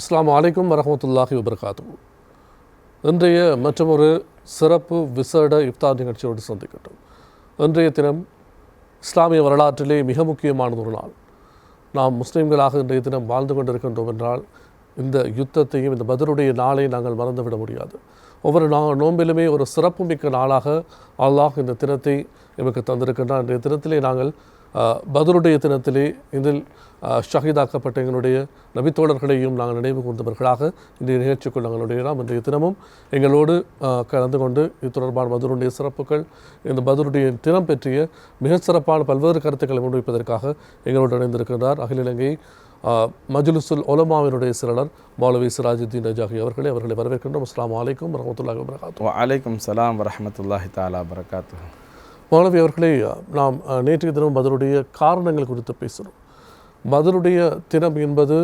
அஸ்லாம் அலைக்கும் வரமத்துல்லாஹி வபரகாத்து இன்றைய மற்றொரு சிறப்பு விசேட இஃப்தார் நிகழ்ச்சியோடு சந்திக்கட்டும். இன்றைய தினம் இஸ்லாமிய வரலாற்றிலே மிக முக்கியமானது ஒரு நாள். நாம் முஸ்லீம்களாக இன்றைய தினம் வாழ்ந்து கொண்டிருக்கின்றோம் என்றால் இந்த யுத்தத்தையும் இந்த பதிலுடைய நாளை நாங்கள் மறந்துவிட முடியாது. ஒவ்வொரு நா நோம்பிலுமே ஒரு சிறப்புமிக்க நாளாக அல்லாஹ் இந்த தினத்தை எமக்கு தந்திருக்கின்றான். இன்றைய தினத்திலே நாங்கள் பதருடைய தினத்திலே இதில் ஷஹீதாக்கப்பட்ட எங்களுடைய நபித்தோழர்களையும் நாங்கள் நினைவு கூர்ந்தவர்களாக இன்றைய நிகழ்ச்சிக்குள் நாங்கள் நுழையலாம். இன்றைய தினமும் எங்களோடு கலந்து கொண்டு இது தொடர்பான பதருடைய சிறப்புகள் இந்த பதருடைய தினம் பற்றிய மிக சிறப்பான பல்வேறு கருத்துக்களை முன்வைப்பதற்காக எங்களோடு இணைந்திருக்கின்றார். அகில இலங்கை மஜ்லுசுல் ஒலமாவினுடைய சிறலர் மௌலவி சிராஜுத்தீன் ரஜாகி அவர்களை அவர்களை வரவேற்கின்றோம். அஸ்லாம் வலைக்கம் வரமத்துல்லாஹி வரகாத்து வலைக்கம் சலாம் வரமத்துல்லாஹி தாலா வரகாத்து மாணவி அவர்களே நாம் நேற்றைய தினம் பதிலுடைய காரணங்கள் குறித்து பேசுகிறோம் பதிலுடைய தினம் என்பது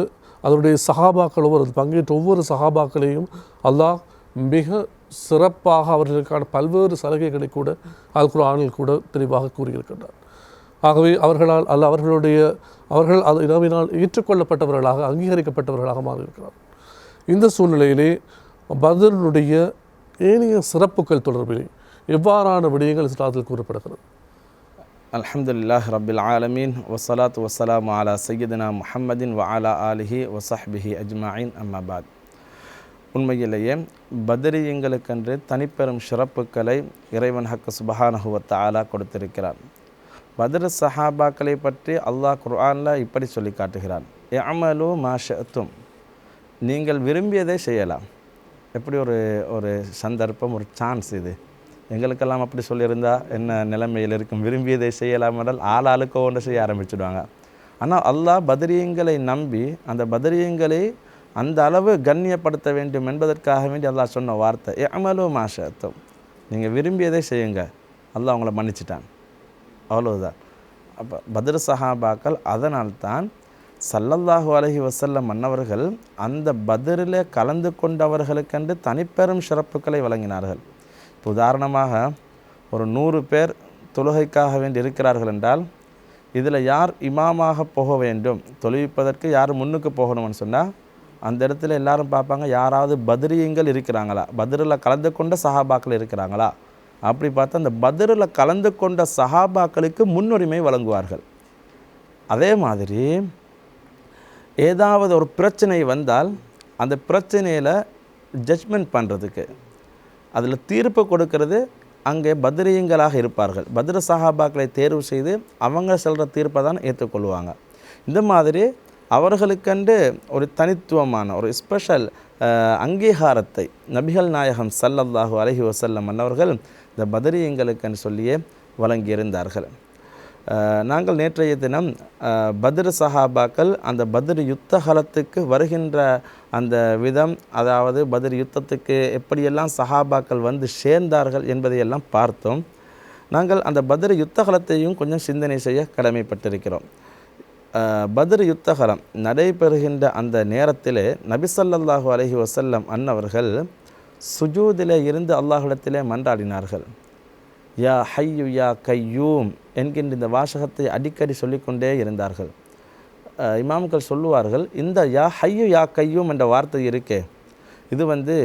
அதனுடைய சகாபாக்கள் ஒவ்வொரு பங்கேற்ற ஒவ்வொரு சகாபாக்களையும் அல்லாஹ் மிக சிறப்பாக அவர்களுக்கான பல்வேறு சலுகைகளை கூட அல் ஆணில் கூட தெளிவாக கூறியிருக்கின்றார். ஆகவே அவர்களால் அல்ல அவர்களுடைய அவர்கள் அது இரவினால் ஏற்றுக்கொள்ளப்பட்டவர்களாக அங்கீகரிக்கப்பட்டவர்களாக மாறியிருக்கிறார். இந்த சூழ்நிலையிலே பதிலுடைய ஏனைய சிறப்புகள் தொடர்பிலே இவ்வாறான விடயங்கள் இஸ்லாத்தில் கூறப்படுகிறது? அல்ஹம்துலில்லாஹ் ரபில் ஆலமீன். வசலாத் வசலாம் அலா சையதுனா முஹம்மதின் வ அலா ஆலிஹி வசஹ்பிஹி அஜ்மாயின். அம்மாபாத் உண்மையிலேயே பத்ரியங்களுக்கென்று தனிப்பெரும் சிறப்புகளை இறைவன் ஹக்கு சுபஹானஹுவத் ஆலா கொடுத்திருக்கிறார் பத்ர சஹாபாக்களை பற்றி அல்லாஹ் குர்ஆனில் இப்படி சொல்லி காட்டுகிறான். எமலு மாஷத்தும் நீங்கள் விரும்பியதே செய்யலாம். எப்படி ஒரு ஒரு சந்தர்ப்பம் ஒரு சான்ஸ் இது. எங்களுக்கெல்லாம் அப்படி சொல்லியிருந்தா என்ன நிலைமையில் இருக்கும்? விரும்பியதை செய்யலாம் என்றால் ஆள் ஆளுக்கோ ஒன்று செய்ய ஆரம்பிச்சிடுவாங்க. ஆனால் அல்லாஹ் பதிரியங்களை நம்பி அந்த பதிரியங்களை அந்த அளவு கண்ணியப்படுத்த வேண்டும் என்பதற்காக வேண்டி அல்லாஹ் சொன்ன வார்த்தை எமலோ மாஷத்தும் நீங்கள் விரும்பியதை செய்யுங்க. அல்லாஹ் அவங்கள மன்னிச்சிட்டான். அவ்வளவுதான். அப்போ பத்ர சஹாபாக்கள் அதனால்தான் சல்லல்லாஹு அலஹி வசல்ல மன்னவர்கள் அந்த பதிரில் கலந்து கொண்டவர்களுக்கென்று தனிப்பெரும் சிறப்புகளை வழங்கினார்கள். இப்போ உதாரணமாக ஒரு நூறு பேர் தொழுகைக்காக வேண்டி இருக்கிறார்கள் என்றால் இதில் யார் இமாமாக போக வேண்டும்? தொழுவிப்பதற்கு யார் முன்னுக்கு போகணும்னு சொன்னால் அந்த இடத்துல எல்லாரும் பார்ப்பாங்க யாராவது பதிரியங்கள் இருக்கிறாங்களா? பதிரில் கலந்து கொண்ட சஹாபாக்கள் இருக்கிறாங்களா? அப்படி பார்த்தா அந்த பதிரில் கலந்து கொண்ட சஹாபாக்களுக்கு முன்னுரிமை வழங்குவார்கள். அதே மாதிரி ஏதாவது ஒரு பிரச்சனை வந்தால் அந்த பிரச்சனையில் ஜட்ஜ்மெண்ட் பண்ணுறதுக்கு அதில் தீர்ப்பு கொடுக்கறது அங்கே பத்ரியங்களாக இருப்பார்கள். பத்ர சஹாபாக்களை தேர்வு செய்து அவங்க சொல்கிற தீர்ப்பை தான் ஏற்றுக்கொள்வாங்க. இந்த மாதிரி அவர்களுக்கென்று ஒரு தனித்துவமான ஒரு ஸ்பெஷல் அங்கீகாரத்தை நபிகள் நாயகம் சல்லல்லாஹு அலஹி வசல்லம் அன்னவர்கள் இந்த பதிரியங்களுக்கென்று சொல்லியே வழங்கியிருந்தார்கள். நாங்கள் நேற்றைய தினம் பத்ர சஹாபாக்கள் அந்த பத்ர் யுத்த காலத்துக்கு வருகின்ற அந்த விதம் அதாவது பத்ர் யுத்தத்துக்கு எப்படியெல்லாம் சஹாபாக்கள் வந்து சேர்ந்தார்கள் என்பதையெல்லாம் பார்த்தோம். நாங்கள் அந்த பத்ர யுத்தகலத்தையும் கொஞ்சம் சிந்தனை செய்ய கடமைப்பட்டிருக்கிறோம். அஹ், பத்ர் யுத்தகலம் நடைபெறுகின்ற அந்த நேரத்திலே நபிசல்லாஹு அலஹி வசல்லம் அன்னவர்கள் சுஜூதிலே இருந்து அல்லாஹிடத்திலே மன்றாடினார்கள். யா ஹையு யா கையூம் என்கின்ற இந்த வாசகத்தை அடிக்கடி சொல்லிக்கொண்டே இருந்தார்கள். இமாமுக்கள் இமாம்கள் சொல்லுவார்கள் இந்த யா ஹையு யா கையூம் என்ற வார்த்தை இருக்கே. இது வந்து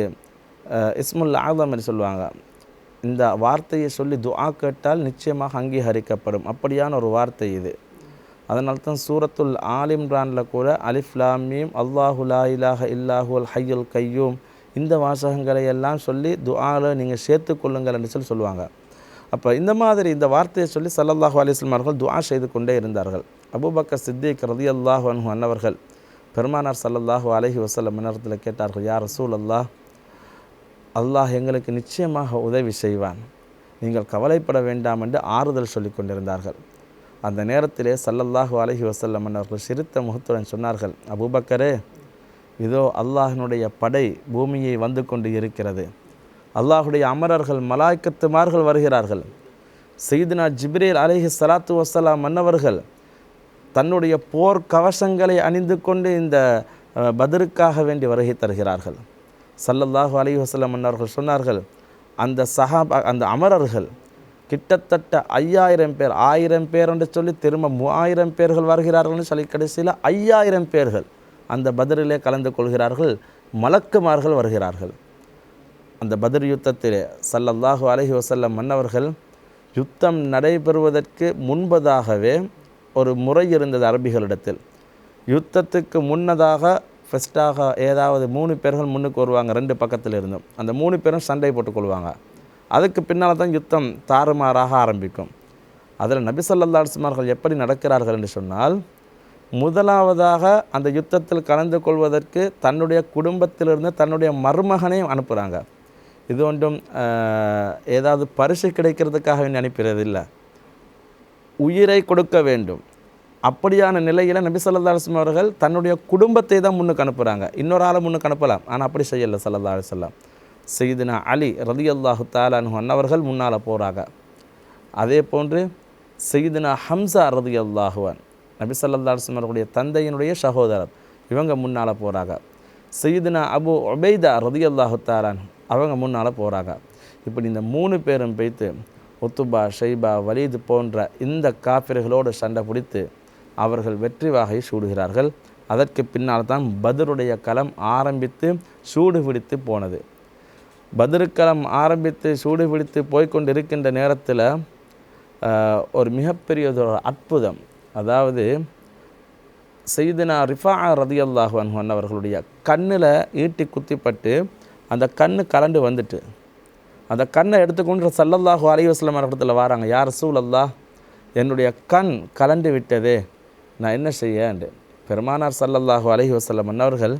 இஸ்முல் ஆதம் என்று சொல்லுவாங்க. இந்த வார்த்தையை சொல்லி துஆ கேட்டால் நிச்சயமாக அங்கீகரிக்கப்படும். அப்படியான ஒரு வார்த்தை இது. அதனால் தான் சூரத்துல் ஆலிம்ரானில் கூட அலிஃப்லாமீம் அல்லாஹுலா இலாஹ இல்லாஹு அல் கையூம் இந்த வாசகங்களை எல்லாம் சொல்லி துஆல நீங்கள் சேர்த்து கொள்ளுங்கள் என்று சொல்லி சொல்லுவாங்க. அப்போ இந்த மாதிரி இந்த வார்த்தையை சொல்லி சல்லல்லாஹு அலிஸ்லாம் அவர்கள் துவா செய்து கொண்டே இருந்தார்கள். அபூபக்கர் சித்திக் ரதி அல்லாஹு அன்ஹு அன்னவர்கள் பெருமானார் சல்லல்லாஹு அலஹி வசல்லம் நேரத்தில் கேட்டார்கள் யார் ரசூல் அல்லாஹ் அல்லாஹ் எங்களுக்கு நிச்சயமாக உதவி செய்வான். நீங்கள் கவலைப்பட வேண்டாம் என்று ஆறுதல் சொல்லி கொண்டிருந்தார்கள். அந்த நேரத்திலே சல்லல்லாஹு அலஹி வசல்லம் அவர்கள் சிரித்த முகத்துடன் சொன்னார்கள் அபூபக்கரே இதோ அல்லாஹினுடைய படை பூமியை வந்து கொண்டு இருக்கிறது. அல்லாஹுடைய அமரர்கள் மலாய்க்கத்துமார்கள் வருகிறார்கள். செய்தினா ஜிப்ரேல் அலைஹி சலாத்து வசலாம் மன்னவர்கள் தன்னுடைய போர் கவசங்களை அணிந்து கொண்டு இந்த பதிருக்காக வேண்டி வருகை தருகிறார்கள். சல்லல்லாஹு அலைஹி வசலம் மன்னர்கள் சொன்னார்கள் அந்த சஹாபா அந்த அமரர்கள் கிட்டத்தட்ட ஐயாயிரம் பேர் ஆயிரம் பேர் என்று சொல்லி திரும்ப மூவாயிரம் பேர்கள் வருகிறார்கள்னு சொல்லி கடைசியில் ஐயாயிரம் பேர்கள் அந்த பதரிலே கலந்து கொள்கிறார்கள் மலக்குமார்கள் வருகிறார்கள். அந்த பதிர் யுத்தத்திலே சல்லல்லாஹு அலஹி வசல்லம் மன்னவர்கள் யுத்தம் நடைபெறுவதற்கு முன்பதாகவே ஒரு முறை இருந்தது அரபிகளிடத்தில். யுத்தத்துக்கு முன்னதாக ஃபஸ்ட்டாக ஏதாவது மூணு பேர்கள் முன்னுக்கு வருவாங்க ரெண்டு பக்கத்தில் இருந்தும் அந்த மூணு பேரும் சண்டை போட்டுக்கொள்வாங்க அதுக்கு பின்னால் தான் யுத்தம் தாறுமாறாக ஆரம்பிக்கும். அதில் நபிசல்லாஸ்மார்கள் எப்படி நடக்கிறார்கள் என்று சொன்னால் முதலாவதாக அந்த யுத்தத்தில் கலந்து கொள்வதற்கு தன்னுடைய குடும்பத்திலிருந்து தன்னுடைய மருமகனையும் அனுப்புகிறாங்க இது ஒன்றும் ஏதாவது பரிசு கிடைக்கிறதுக்காக வேண்டி இல்லை உயிரை கொடுக்க வேண்டும். அப்படியான நிலையில் நபி ஸல்லல்லாஹு அலைஹி அவர்கள் தன்னுடைய குடும்பத்தை தான் முன்னுக்கு அனுப்புகிறாங்க இன்னொரு ஆளை முன்னுக்கு அனுப்பலாம். ஆனால் அப்படி செய்யலை ஸல்லல்லாஹு அலைஹி செய்தினா அலி ரலியல்லாஹு தாலானு அன்னவர்கள் முன்னால் போகிறாங்க அதே போன்று செய்தினா ஹம்சா ரதி ரலியல்லாஹுவன் நபி ஸல்லல்லாஹு அலைஹி அவர்களுடைய தந்தையினுடைய சகோதரர் இவங்க முன்னால் போகிறாங்க செய்தினா அபு ஒபைதா ரதி அல்லாஹு தாலான் அவங்க முன்னால் போகிறாங்க இப்படி இந்த மூணு பேரும் பேய்த்து ஒத்துபா ஷைபா வலீது போன்ற இந்த காப்பிர்களோடு சண்டை பிடித்து அவர்கள் வெற்றி வாகை சூடுகிறார்கள். அதற்கு பின்னால் தான் பதருடைய களம் ஆரம்பித்து சூடு பிடித்து போனது. பதிருக்களம் ஆரம்பித்து சூடு பிடித்து போய்க்கொண்டிருக்கின்ற நேரத்தில் ஒரு மிகப்பெரியதொரு அற்புதம். அதாவது செய்தினா ரிஃபா ரதியல்லாஹ் அவர்களுடைய கண்ணில் ஈட்டி குத்திப்பட்டு அந்த கண் கலண்டு வந்துட்டு அந்த கண்ணை எடுத்துக்கொண்டு சல்லல்லாஹு அலைவாஸ்லம் இடத்துல வராங்க. யார் சூழல்லா அல்லாஹ் என்னுடைய கண் கலண்டு விட்டதே. நான் என்ன செய்யண்டு பெருமானார் சல்லல்லாஹு அலைஹி வஸல்லம் அன்னவர்கள்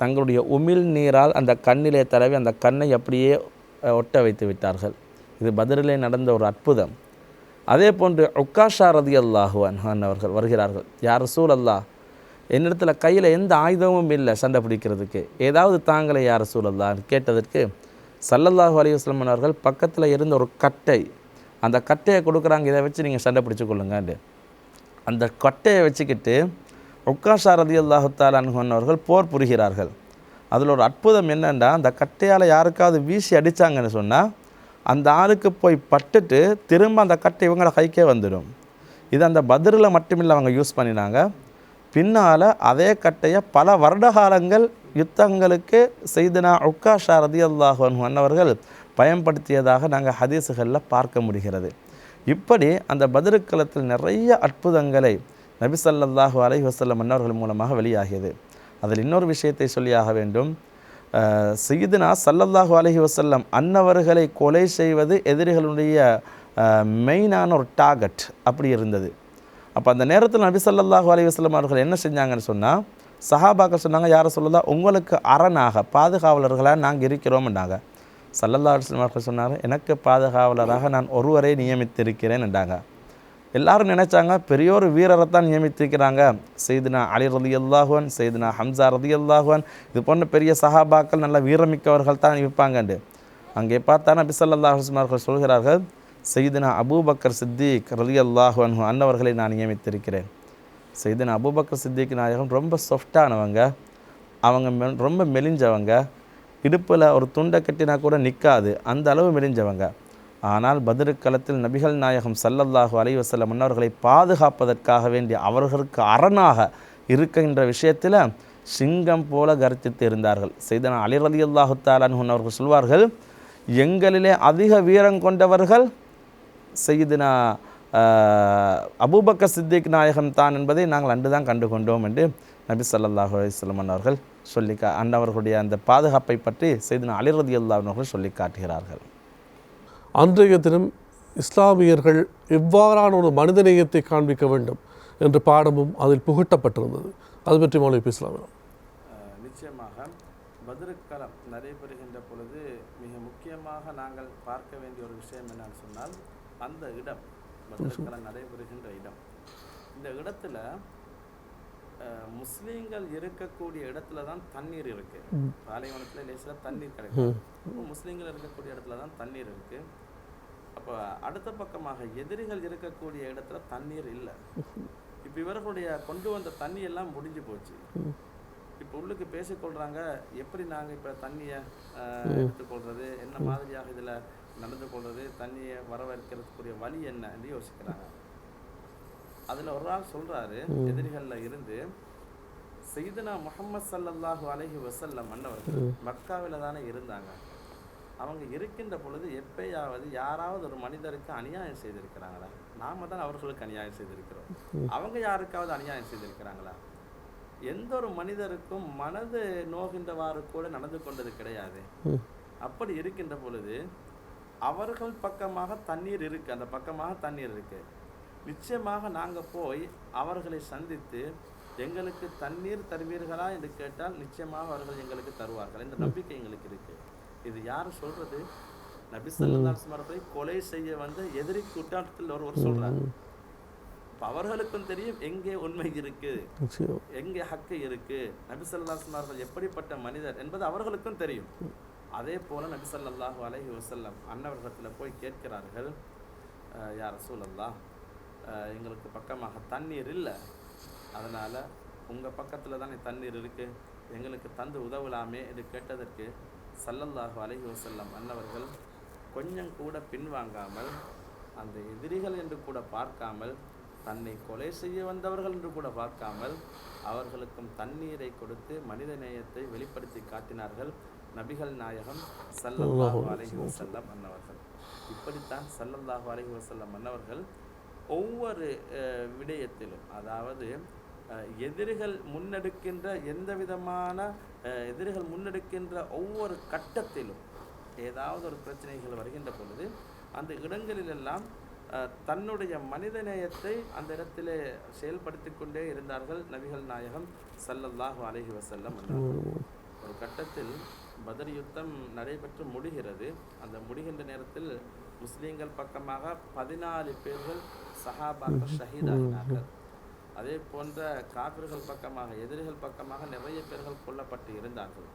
தங்களுடைய உமிழ் நீரால் அந்த கண்ணிலே தடவி அந்த கண்ணை அப்படியே ஒட்ட வைத்து விட்டார்கள். இது பதிலே நடந்த ஒரு அற்புதம். அதே போன்று உக்காஷா ரதி அல்லாஹு அவர்கள் வருகிறார்கள். யார் சூழல்லா என்னிடத்தில் கையில் எந்த ஆயுதமும் இல்லை சண்டை பிடிக்கிறதுக்கு. ஏதாவது தாங்களே யார் ரசூல் கேட்டதற்கு சல்லல்லாஹு அலைஹி அவர்கள் பக்கத்தில் இருந்த ஒரு கட்டை அந்த கட்டையை கொடுக்குறாங்க இதை வச்சு நீங்கள் சண்டை பிடிச்சு கொள்ளுங்கண்டு அந்த கட்டையை வச்சுக்கிட்டு உக்காஷா ரதி அல்லாஹு அவர்கள் போர் புரிகிறார்கள். அதில் ஒரு அற்புதம் என்னென்னா அந்த கட்டையால் யாருக்காவது வீசி அடித்தாங்கன்னு சொன்னால் அந்த ஆளுக்கு போய் பட்டுட்டு திரும்ப அந்த கட்டை இவங்கள கைக்கே வந்துடும். இது அந்த பதிரில் மட்டுமில்லை அவங்க யூஸ் பண்ணினாங்க. பின்னால் அதே கட்டையை பல வருட காலங்கள் யுத்தங்களுக்கு செய்தனா உக்காஷா ரதி அல்லாஹு அன்னவர்கள் பயன்படுத்தியதாக நாங்கள் ஹதீஸுகளில் பார்க்க முடிகிறது. இப்படி அந்த பதிருக்களத்தில் நிறைய அற்புதங்களை நபிசல்லாஹு அலை வசல்லம் வஸல்லம் அன்னவர்கள் மூலமாக வெளியாகியது. அதில் இன்னொரு விஷயத்தை சொல்லியாக வேண்டும். அஹ், சல்லல்லாஹு அலஹி வசல்லம் அன்னவர்களை கொலை செய்வது எதிரிகளுடைய மெயினான ஒரு டார்கெட் அப்படி இருந்தது. அப்போ அந்த நேரத்தில் நபி ஸல்லல்லாஹு அலி வஸ்லம் அவர்கள் என்ன செஞ்சாங்கன்னு சொன்னால் சஹாபாக்கள் சொன்னாங்க யாரை சொல்லலாம் உங்களுக்கு அரணாக பாதுகாவலர்களாக நாங்கள் இருக்கிறோம்ன்றாங்க சல்லல்லா அலுவலம் அவர்கள் சொன்னார் எனக்கு பாதுகாவலராக நான் ஒருவரை நியமித்திருக்கிறேன் என்றாங்க. எல்லாரும் நினைச்சாங்க பெரியோர் வீரரை தான் நியமித்திருக்கிறாங்க. செய்தினா அலி ரதி அல்லாஹுவன் செய்தினா ஹம்சா ரதி அல்லாஹுவன் இது போன்ற பெரிய சஹாபாக்கள் நல்ல வீரமிக்கவர்கள் தான் இருப்பாங்கண்டு அங்கே பார்த்தா நபி சல்லா அலுவலம் அவர்கள் சொல்கிறார்கள் செய்தினா அபூபக்கர் சித்திக் அல்லாஹ் அனு அன்னவர்களை நான் நியமித்திருக்கிறேன். செய்தினா அபூபக்கர் சித்திக் நாயகம் ரொம்ப சாஃப்டானவங்க அவங்க மெ- ரொம்ப மெலிஞ்சவங்க. இடுப்பில் ஒரு துண்டை கட்டினா கூட நிற்காது அந்த அளவு மெலிஞ்சவங்க. ஆனால் பதிருக்களத்தில் நபிகள் நாயகம் சல்லல்லாஹு அலைஹி வஸல்லம் முன்னவர்களை பாதுகாப்பதற்காக வேண்டி அவர்களுக்கு அரணாக இருக்கின்ற விஷயத்தில் சிங்கம் போல கர்ஜித்து இருந்தார்கள். செய்தனா அலி அல்லாஹு அல்லாஹு அவர்கள் சொல்வார்கள் எங்களிலே அதிக வீரம் கொண்டவர்கள் செய்தினா அபூபக்க சித்திக் நாயகம் தான் என்பதை நாங்கள் அன்று தான் கண்டு கொண்டோம் என்று நபி சல்லாஹு அலைஹி அவர்கள் சொல்லி கா அண்ணவர்களுடைய அந்த பாதுகாப்பை பற்றி செய்தினா அலிரதி அவர்கள் சொல்லி காட்டுகிறார்கள். அன்றைய தினம் இஸ்லாமியர்கள் எவ்வாறான ஒரு மனிதநேயத்தை காண்பிக்க வேண்டும் என்ற பாடமும் அதில் புகட்டப்பட்டிருந்தது. அது பற்றி மௌலவி பேசலாம் நிச்சயமாக பதிருக்களம் நடைபெறுகின்ற பொழுது மிக முக்கியமாக நாங்கள் பார்க்க வேண்டிய ஒரு விஷயம் என்னன்னு சொன்னால் அந்த இடம் பதிருக்களம் நடைபெறுகின்ற இடம். இந்த இடத்துல முஸ்லீம்கள் இருக்கக்கூடிய இடத்துல தான் தண்ணீர் இருக்கு. பாலைவனத்தில் லேசில் தண்ணீர் கிடைக்கும். முஸ்லீம்கள் இருக்கக்கூடிய இடத்துல தான் தண்ணீர் இருக்கு. அப்போ அடுத்த பக்கமாக எதிரிகள் இருக்கக்கூடிய இடத்துல தண்ணீர் இல்லை. இப்போ இவர்களுடைய கொண்டு வந்த தண்ணி எல்லாம் முடிஞ்சு போச்சு. இப்போ உள்ளுக்கு பேசிக்கொள்றாங்க எப்படி நாங்கள் இப்போ தண்ணியை எடுத்துக்கொள்றது என்ன மாதிரியாக இதில் நடந்து கொள்றது தண்ணியை வரவேற்கிறதுக்குரிய வழி என்ன என்று யோசிக்கிறாங்க. அதில் ஒரு ஆள் சொல்றாரு எதிரிகளில் இருந்து செய்தனா முஹம்மது ஸல்லல்லாஹு அலைஹி வஸல்லம் அன்னவர்கள் மக்காவில் தானே இருந்தாங்க. அவங்க இருக்கின்ற பொழுது எப்பயாவது யாராவது ஒரு மனிதருக்கு அநியாயம் செய்திருக்கிறாங்களா? நாம தான் அவர்களுக்கு அநியாயம் செய்திருக்கிறோம். அவங்க யாருக்காவது அநியாயம் செய்திருக்கிறாங்களா? எந்த ஒரு மனிதருக்கும் மனது நோகின்றவாறு கூட நடந்து கொண்டது கிடையாது. அப்படி இருக்கின்ற பொழுது அவர்கள் பக்கமாக தண்ணீர் இருக்கு அந்த பக்கமாக தண்ணீர் இருக்கு. நிச்சயமாக நாங்க போய் அவர்களை சந்தித்து எங்களுக்கு தண்ணீர் தருவீர்களா? என்று கேட்டால் நிச்சயமாக அவர்கள் எங்களுக்கு தருவார்கள். என்ற நம்பிக்கை எங்களுக்கு இருக்கு. இது யார் சொல்றது? நபி அவர்களை கொலை செய்ய வந்த எதிரி கூட்டாட்டத்தில் ஒருவர் சொல்றார் அப்ப அவர்களுக்கும் தெரியும் எங்கே உண்மை இருக்கு? எங்கே ஹக்கு இருக்கு? நபி வஸல்லம் அவர்கள் எப்படிப்பட்ட மனிதர் என்பது அவர்களுக்கும் தெரியும். அதே போல நபி ஸல்லல்லாஹு அலைஹி வஸல்லம் அன்னவர்களிடத்தில் போய் கேட்கிறார்கள் யார் சூழல்லா எங்களுக்கு பக்கமாக தண்ணீர் இல்லை. அதனால் உங்கள் பக்கத்தில் தானே தண்ணீர் இருக்குது எங்களுக்கு தந்து உதவலாமே என்று கேட்டதற்கு சல்லல்லாஹு அலஹி வசல்லம் அன்னவர்கள் கொஞ்சம் கூட பின்வாங்காமல் அந்த எதிரிகள் என்று கூட பார்க்காமல் தன்னை கொலை செய்ய வந்தவர்கள் என்று கூட பார்க்காமல் அவர்களுக்கும் தண்ணீரை கொடுத்து மனித நேயத்தை வெளிப்படுத்தி காட்டினார்கள். நபிகள் நாயகம் ஸல்லல்லாஹு அலைஹி வஸல்லம் அன்னவர்கள். இப்படித்தான் ஸல்லல்லாஹு அலைஹி வஸல்லம் அன்னவர்கள் ஒவ்வொரு விடயத்திலும் அதாவது எதிரிகள் முன்னெடுக்கின்ற எந்த விதமான எதிரிகள் முன்னெடுக்கின்ற ஒவ்வொரு கட்டத்திலும் ஏதாவது ஒரு பிரச்சனைகள் வருகின்ற பொழுது அந்த இடங்களிலெல்லாம் தன்னுடைய மனிதநேயத்தை அந்த இடத்திலே செயல்படுத்தி கொண்டே இருந்தார்கள் நபிகள் நாயகம் ஸல்லல்லாஹு அலைஹி அன்னவர்கள். ஒரு கட்டத்தில் பதர் யுத்தம் நடைபெற்று முடிகிறது. அந்த முடிகின்ற நேரத்தில் முஸ்லீம்கள் பக்கமாக பதினாலு பேர்கள் சஹாபாக்கள் ஷஹீதாகினார்கள். அதே போன்ற காபிர்கள் பக்கமாக எதிரிகள் பக்கமாக நிறைய பேர்கள் கொல்லப்பட்டு இருந்தார்கள்.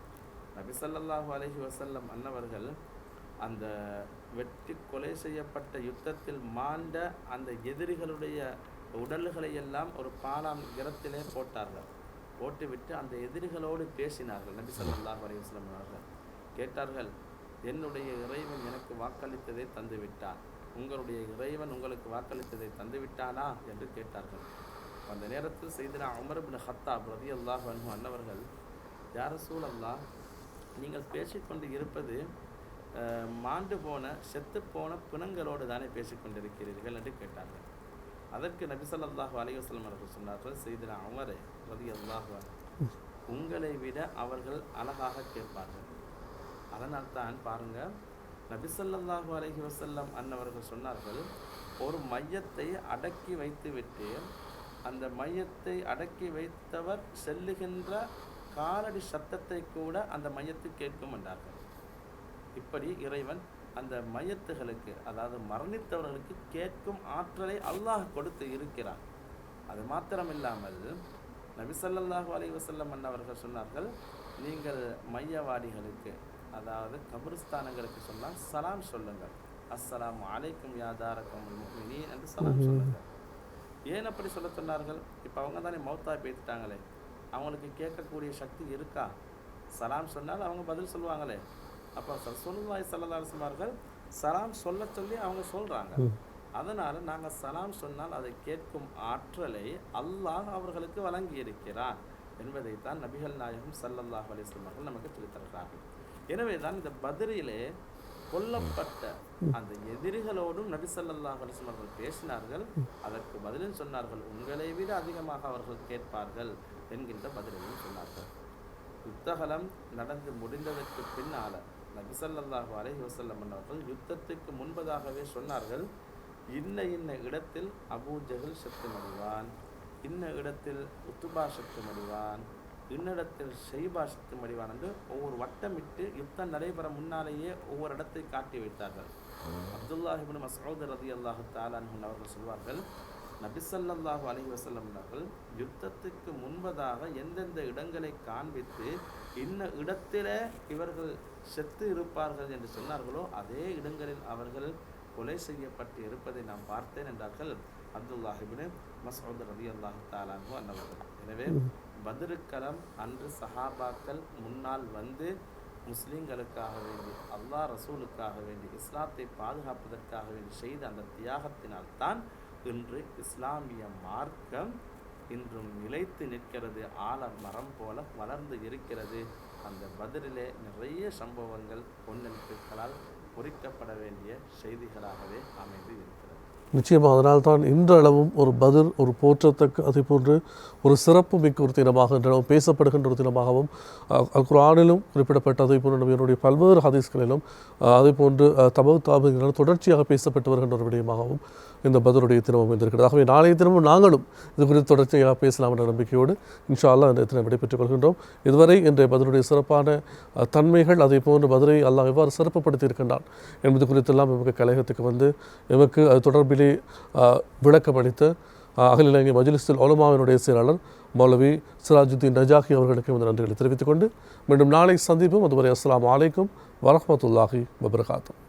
நபி ஸல்லல்லாஹு அலைஹி வஸல்லம் அன்னவர்கள் அந்த வெட்டி கொலை செய்யப்பட்ட யுத்தத்தில் மாண்ட அந்த எதிரிகளுடைய உடல்களை எல்லாம் ஒரு பாலாம் கிரத்திலே போட்டார்கள். போட்டுவிட்டு அந்த எதிரிகளோடு பேசினார்கள். நபி சொல்லாஹ் அலைஹி அவர்கள். கேட்டார்கள் என்னுடைய இறைவன் எனக்கு வாக்களித்ததை தந்துவிட்டான் உங்களுடைய இறைவன் உங்களுக்கு வாக்களித்ததை தந்துவிட்டானா? என்று கேட்டார்கள். அந்த நேரத்தில் செய்தினா அமர் பின் ஹத்தா பிரதி அல்லாஹ் அன்னவர்கள் யார சூழல்லா நீங்கள் பேசிக்கொண்டு இருப்பது மாண்டு போன செத்து போன பிணங்களோடு தானே பேசிக்கொண்டிருக்கிறீர்கள்? என்று கேட்டார்கள். அதற்கு நபி அல்லாஹு அலைஹி அவர்கள் சொன்னார்கள் செய்தினா அவரே ரலியல்லாஹு அல்லாஹுவார் உங்களை விட அவர்கள் அழகாக கேட்பார்கள். அதனால் தான் பாருங்கள் நபி ஸல்லல்லாஹு அலைஹி அன்னவர்கள் சொன்னார்கள் ஒரு மையத்தை அடக்கி வைத்துவிட்டு அந்த மையத்தை அடக்கி வைத்தவர் செல்லுகின்ற காலடி சத்தத்தை கூட அந்த மையத்து கேட்கும் என்றார்கள். இப்படி இறைவன் அந்த மையத்துகளுக்கு அதாவது மரணித்தவர்களுக்கு கேட்கும் ஆற்றலை அல்லாஹ் கொடுத்து இருக்கிறான். அது மாத்திரமில்லாமல் நபி ஸல்லல்லாஹு அலைஹி வஸல்லம் அன்னவர்கள் சொன்னார்கள் நீங்கள் மையவாடிகளுக்கு அதாவது கபிரிஸ்தானங்களுக்கு சொன்னால் சலாம் சொல்லுங்கள். அஸ்ஸலாமு அலைக்கும் யா தாரகம் முஃமினீன் என்று சலாம் சொல்லுங்கள். ஏன் அப்படி சொல்ல சொன்னார்கள்? இப்போ அவங்க தானே மௌத்தா பேத்துட்டாங்களே அவங்களுக்கு கேட்கக்கூடிய சக்தி இருக்கா? சலாம் சொன்னால் அவங்க பதில் சொல்லுவாங்களே. அப்போ சொல்லுவாய் சல்லல்லாஹு சலாம் சொல்ல சொல்லி அவங்க சொல்றாங்க. அதனால நாங்க சலாம் சொன்னால் அதை கேட்கும் ஆற்றலை அல்லாஹ் அவர்களுக்கு வழங்கி இருக்கிறான் என்பதைத்தான் நபிகள் நாயகம் வஸல்லம் அவர்கள் நமக்கு சொல்லித் தருகிறார்கள் எனவே தான் இந்த பதிரிலே கொல்லப்பட்ட அந்த எதிரிகளோடும் நபி வஸல்லம் அவர்கள் பேசினார்கள். அதற்கு பதிலும் சொன்னார்கள் உங்களை விட அதிகமாக அவர்கள் கேட்பார்கள் என்கின்ற பதிலையும் சொன்னார்கள். யுத்தகலம் நடந்து முடிந்ததற்கு பின்னால நபி ஸல்லல்லாஹு அலைஹி வஸல்லம் அவர்கள் யுத்தத்துக்கு முன்பதாகவே சொன்னார்கள் இன்ன இன்ன இடத்தில் அபூ ஜஹல் செத்து மடிவான் இன்ன இடத்தில் உத்துபா செத்து மடிவான் இன்னிடத்தில் ஷெய்பா செத்து மடிவான் என்று ஒவ்வொரு வட்டமிட்டு யுத்தம் நடைபெற முன்னாலேயே ஒவ்வொரு இடத்தை காட்டி வைத்தார்கள். அப்துல்லாஹிபின் மசூத் ரதி அல்லாஹு தாலான் அவர்கள் சொல்வார்கள் நபிசல்லாஹு அலி வசல்லம் அவர்கள் யுத்தத்துக்கு முன்பதாக எந்தெந்த இடங்களை காண்பித்து இன்ன இடத்தில இவர்கள் செத்து இருப்பார்கள் என்று சொன்னார்களோ அதே இடங்களில் அவர்கள் கொலை செய்யப்பட்டு இருப்பதை நாம் பார்த்தேன் என்றார்கள் அப்துல்லாஹிபின் மசூத் ரவி அல்லாஹு தாலான்ஹு அன்னவர்கள். எனவே பத்ருக்கலம் அன்று சஹாபாக்கள் முன்னால் வந்து முஸ்லீம்களுக்காக வேண்டி அல்லாஹ் ரசூலுக்காக வேண்டி இஸ்லாத்தை பாதுகாப்பதற்காக வேண்டி செய்த அந்த தியாகத்தினால் தான் இன்று இஸ்லாமிய மார்க்கம் இன்றும் நிலைத்து நிற்கிறது. ஆல மரம் போல வளர்ந்து இருக்கிறது. அந்த பதிலிலே நிறைய சம்பவங்கள் பொன்னெழுத்துக்களால் பொறிக்கப்பட வேண்டிய செய்திகளாகவே அமைந்து இருக்கிறது. நிச்சயமாக அதனால்தான் இன்றளவும் ஒரு பதில் ஒரு போற்றத்தக்க அதை போன்று ஒரு சிறப்பு மிக்க ஒரு தினமாக இன்றளவும் பேசப்படுகின்ற ஒரு தினமாகவும் குரானிலும் அல் குறிப்பிடப்பட்ட அதே போன்று என்னுடைய பல்வேறு ஹதீஸ்களிலும் அஹ், அதே போன்று அஹ், தபு தாபுகளிலும் தொடர்ச்சியாக பேசப்பட்டு வருகின்ற ஒரு விடயமாகவும் இந்த பதிலுடைய தினம் அமைந்திருக்கிறது ஆகவே நாளைய தினமும் நாங்களும் இது குறித்து தொடர்ச்சியாக பேசலாம் என்ற நம்பிக்கையோடு இன்ஷா அல்லாஹ் இந்த தினம் விடைபெற்றுக் கொள்கின்றோம். இதுவரை இன்றைய பதிலுடைய சிறப்பான தன்மைகள் அதே போன்று பதிலை அல்லாஹ் எவ்வாறு சிறப்புப்படுத்தி இருக்கின்றான் என்பது குறித்தெல்லாம் எமக்கு கழகத்துக்கு வந்து எமக்கு அது தொடர்பில் அஹ், விளக்கம் அளித்த அகில இலங்கை மஜ்லிஸுல் ஒலமாவினுடைய செயலாளர் மௌலவி சிராஜுத்தீன் நஜாகி அவர்களுக்கு இந்த நன்றிகளை தெரிவித்துக் கொண்டு மீண்டும் நாளை சந்திப்போம். அதுவரை அஸ்லாம் அலைக்கும் வரமத்துல்லாஹி வபரகாத்தும்